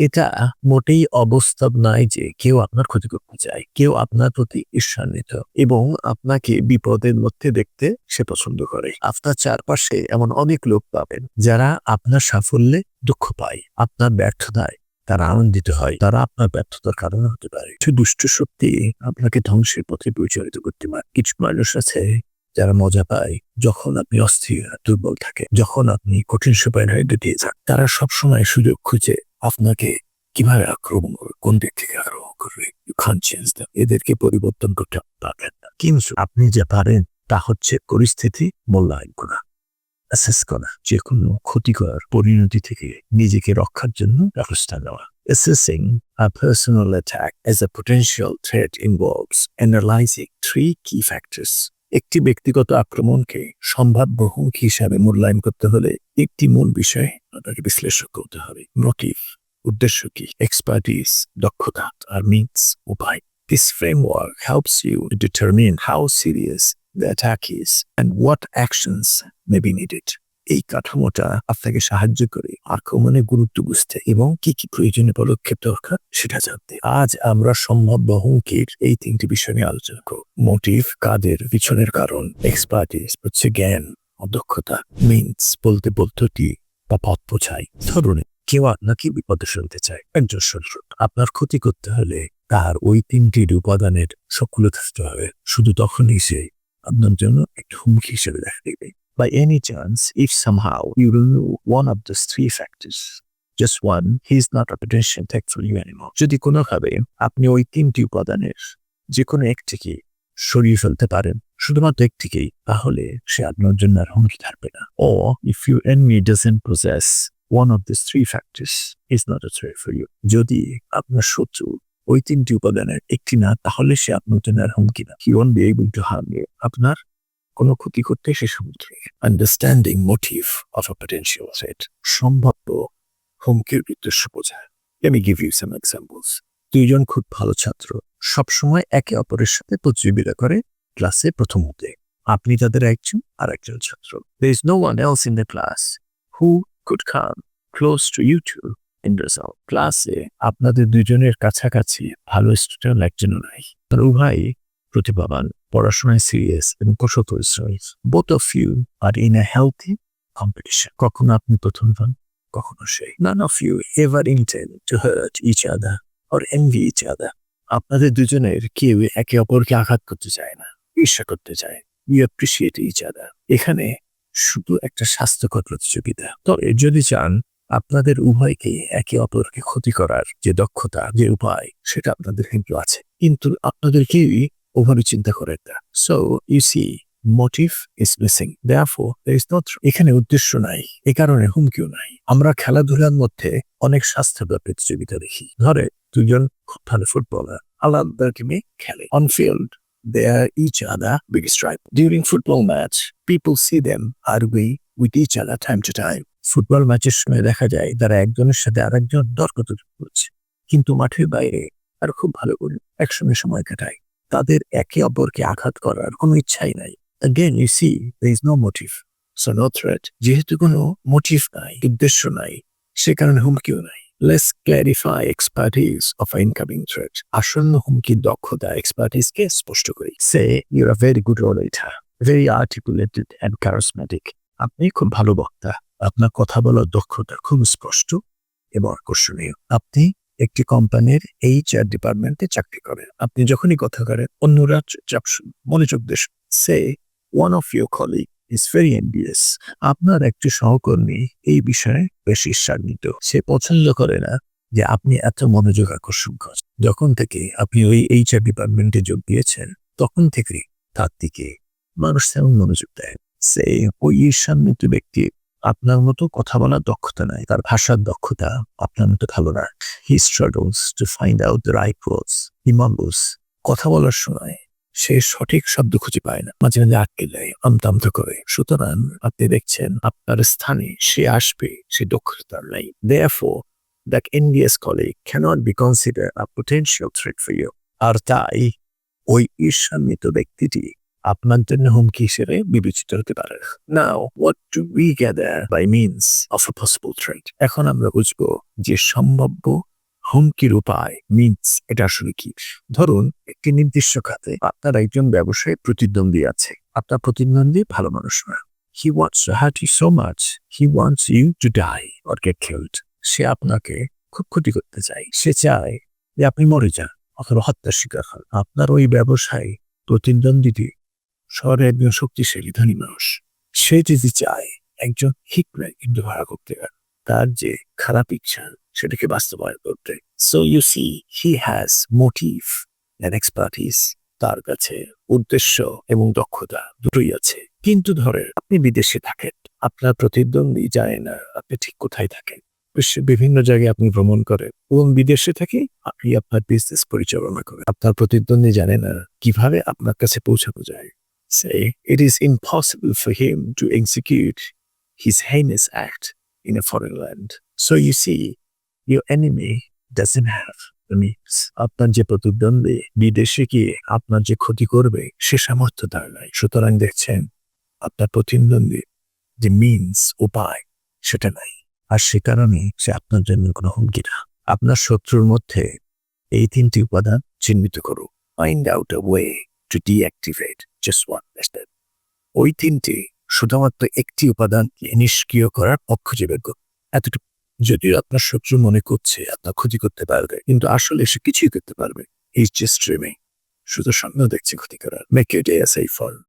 এটা মোটেই অবস্থাব নয় যে কেউ আপনার ক্ষতি করতে চায়, কেউ আপনার প্রতি ঈর্ষান্বিত এবং আপনাকে বিপদের মধ্যে দেখতে সে পছন্দ করে। আপনার চারপাশে এমন অনেক লোক পাবেন যারা আপনার সাফল্যে দুঃখ পায়, আপনার ব্যর্থতায় তারা আনন্দিত হয়, তারা আপনার ব্যর্থতার কারণ হতে পারে। কিছু দুষ্ট শক্তি আপনাকে ধ্বংসের পথে পরিচালিত করতে পারে। কিছু মানুষ আছে যারা মজা পায় যখন আপনি অস্থির, দুর্বল থাকে যখন আপনি কঠিন সময় হয়ে দিয়ে যান। তারা সবসময় সুযোগ খুঁজে আপনাকে কীভাবে আক্রমণ করবে? কোন দিক থেকে আক্রমণ করবে? ইউ খান চেঞ্জ এদেরকে পরিবর্তন করতে পারবেন না। কিন্তু আপনি যা পারেন, তা হচ্ছে পরিস্থিতি মূল্যায়ন করা অ্যাসেস করা। যে কোনো ক্ষতিকর পরিণতি থেকে নিজেকে রক্ষার জন্য ব্যবস্থা নেওয়া। Assessing a personal attack as a potential threat involves analyzing three key factors. একটি ব্যক্তিগত আক্রমণকে সম্ভাব্য হুমকি হিসাবে মূল্যায়ন করতে হলে একটি মূল বিষয় আপনাকে বিশ্লেষণ করতে হবে। মোটিভ উদ্দেশ্য কি? এক্সপার্টিস দক্ষতা, আর মিনস উপায়। This framework helps you determine how serious the attack is and what actions may be needed. এই কাঠামোটা আপনাকে সাহায্য করে আক্রমণের গুরুত্ব বুঝতে এবং কি কি প্রয়োজনীয় পদক্ষেপ দরকার সেটা জানতে। আজ আমরা সম্ভাব্য হুমকির এই তিনটি বিষয় নিয়ে আলোচনা করব। মোটিভ, কাদের পিছনের কারণ এক্সপার্টিস হচ্ছে জ্ঞান, অদক্ষতা মিনস বলতে পদ্ধতি বা পথ বোঝাই। ধরুন, কেউ আপনাকে বিপদে ফেলতে চায়, একজন শত্রু। আপনার ক্ষতি করতে হলে তার ওই তিনটির উপাদানের সবগুলো থাকতে হবে। শুধু তখনই সে আপনার জন্য একটা হুমকি হিসেবে দেখা দেবে। By any chance, if somehow you remove one of those three factors, just one, he is not a potential threat for you anymore. যদি কোনোভাবে আপনি ওই তিনটি উপাদানের যে কোনো একটিকে সরিয়ে ফেলতে পারেন শুধুমাত্র একটিকেই তাহলে সে আপনার জন্য আর হুমকি থাকবে না ও if you enemy doesn't possess one of these three factors is not a threat for you. যদি আপনার শত্রু ওই তিনটি উপাদানের একটি না তাহলে সে আপনার জন্য আর হুমকি না হি be able to harm you. আপনার কোনো ক্ষতি করতে সে সমুদ্রে। Understanding motive of a potential threat সম্ভাব্য হুমকির উদ্দেশ্য বোঝায়। আমি গিভ ইউ সাম এক্সাম্পলস দুইজন খুব ভালো ছাত্র, সবসময় একে অপরের সাথে প্রতিযোগিতা করে ক্লাসে প্রথম হতে। আপনি তাদের একজন আর একজন ছাত্র। There is no one else in the class who could come close to you two in result ক্লাসে আপনাদের দুজনের কাছাকাছি ভালো স্টুডেন্ট একজনও নাই। তার উভয়ই প্রতিভাবান, পড়াশোনায় সিরিয়াস এবং কঠোর পরিশ্রমী। Both of you are in a healthy competition কখনো আপনি প্রথম হন, কখনো সেই। None of you ever intend to hurt each other or envy each other আপনাদের দুজনের কেউ একে অপরকে আঘাত করতে চায় না, ঈর্ষা করতে চায়। ইউ অ্যাপ্রিসিয়েট ইচ আদার এখানে শুধু একটা স্বাস্থ্যকর প্রতিযোগিতা। তবে যদি চান, আপনাদের উভয়কে একে অপরকে ক্ষতি করার যে দক্ষতা, যে উপায়, সেটা আপনাদের কিন্তু আছে। কিন্তু আপনাদের কেউই ওভাবে চিন্তা করে না। So you see motive is missing there is not এখানে উদ্দেশ্য নাই এ কারণে হুমকিও নাই। আমরা খেলাধুলার মধ্যে অনেক স্বাস্থ্যকর প্রতিযোগিতা দেখি। ধরে দুজন খুব ভালো ফুটবলার আলাদা টিমে খেলে। On field they are each other biggest rival. During football match, people see them argue with each other time to time. Football ম্যাচের সময় দেখা যায় তারা একজনের সাথে আরেকজন তর্কতর্ক করছে কিন্তু মাঠের বাইরে আর খুব ভালো করে একসঙ্গে সময় কাটায়। তাদের একে অপরকে আঘাত করার কোনো ইচ্ছাই নাই। Again, you see, there is no motive. So no threat. যেহেতু কোনো মোটিভ নাই উদ্দেশ্য নাই সে কারণে হুমকিও নাই। Let's clarify expertise of incoming threat আসন্ন হুমকির দক্ষতা এক্সপার্টিসকে স্পষ্ট করি। Say you're a very good এটা ভেরি আর্টিকুলেটেড অ্যান্ড ক্যারোসমেটিক আপনি খুব ভালো বক্তা। আপনার কথা বলার দক্ষতা খুব স্পষ্ট এবং আকর্ষণীয়। আপনি একটি কোম্পানির এইচআর ডিপার্টমেন্টে চাকরি করেন আপনি যখনই কথা করেন অন্যরা শুনুন, মনোযোগ দেশ say one of your colleague is very nervous আপনার একটি সহকর্মী এই বিষয়ে বেশ ঈর্ষান্বিত। সে পছন্দ করে না যে আপনি এত মনোযোগ আকর্ষণ করেন। যখন থেকে আপনি ওই এইচআর ডিপার্টমেন্টে যোগ দিয়েছেন তখন থেকে তার দিকে মানুষ তেমন মনোযোগ দেয়। সে ওই ঈর্ষান্বিত ব্যক্তি আপনার মতো কথা বলার দক্ষতা নাই, তার ভাষার দক্ষতা আপনার মতো ভালো না। He struggles to find out the right words he mumbles কথা বলার সময় সে সঠিক শব্দ খুঁজে পায় না। মাঝে মাঝে আটকে যায়, আমতামত করে। সুতরাং আপনি দেখছেন, আপনার স্থানে সে আসবে, সে দক্ষতা নাই। Therefore that nervous colleague cannot be consider a potential threat for you আর তাই, ওই ঈর্ষান্বিত ব্যক্তিটি আপনার জন্য হুমকি হিসেবে বিবেচিত হতে পারে নাও what do we gather by means of a possible threat এখন আমরা বুঝব যে সম্ভাব্য হুমকির উপায় মিনস এটা আসলে কি? ধরুন, একটি নির্দিষ্ট খাতে আপনার একজন ব্যবসায়ী প্রতিদ্বন্দ্বী আছে। আপনার প্রতিদ্বন্দ্বী ভালো মানুষ না। He wants to hurt you so much he wants you to die or get killed সে আপনাকে খুব ক্ষতি করতে চায়। সে চায় যে আপনি মরে যান অথবা হত্যার শিকার হন। আপনার ওই ব্যবসায়ী প্রতিদ্বন্দ্বীটি শহরে একজন শক্তিশালী ধনী মানুষ। সে যদি চায় একজন হিকম্যান কিন্তু ভাড়া করতে পারে। তার যে খারাপ ইচ্ছা, সেটাকে বাস্তবায়ন করতে। So you see he has motive and expertise তার কাছে উদ্দেশ্য এবং দক্ষতা দুটোই আছে। কিন্তু ধরে আপনি বিদেশে থাকেন। আপনার প্রতিদ্বন্দ্বী জানে না। আপনি ঠিক কোথায় থাকেন? বিশ্বের বিভিন্ন জায়গায় আপনি ভ্রমণ করেন। এবং বিদেশে থেকে? আপনি আপনার বিজনেস পরিচালনা করেন। আপনার প্রতিদ্বন্দ্বী জানে না কীভাবে আপনার কাছে পৌঁছানো যায়। Say it is impossible for him to execute his heinous act in a foreign land. So you see, your enemy doesn't have the means. আপনার যে প্রতিদ্বন্দ্বী বিদেশে গিয়ে আপনার যে ক্ষতি করবে সে সামর্থ্য তার নাই সুতরাং দেখছেন আপনার প্রতিদ্বন্দ্বী যে মিনস উপায় সেটা নাই আর সে কারণে সে আপনার জন্য কোনো হুমকি না আপনার শত্রুর মধ্যে এই তিনটি উপাদান চিহ্নিত করুন find out a way to deactivate just one method ওই তিনটি শুধুমাত্র একটি উপাদান নিষ্ক্রিয় করার পক্ষ যে বের এতটুকু যদিও আপনার শত্রু মনে করছে, আপনার ক্ষতি করতে পারবে, কিন্তু আসলে সে কিছুই করতে পারবে। এই জাস্ট ড্রিমিং শুধু সামনেও দেখছে ক্ষতি করার। Make you day fall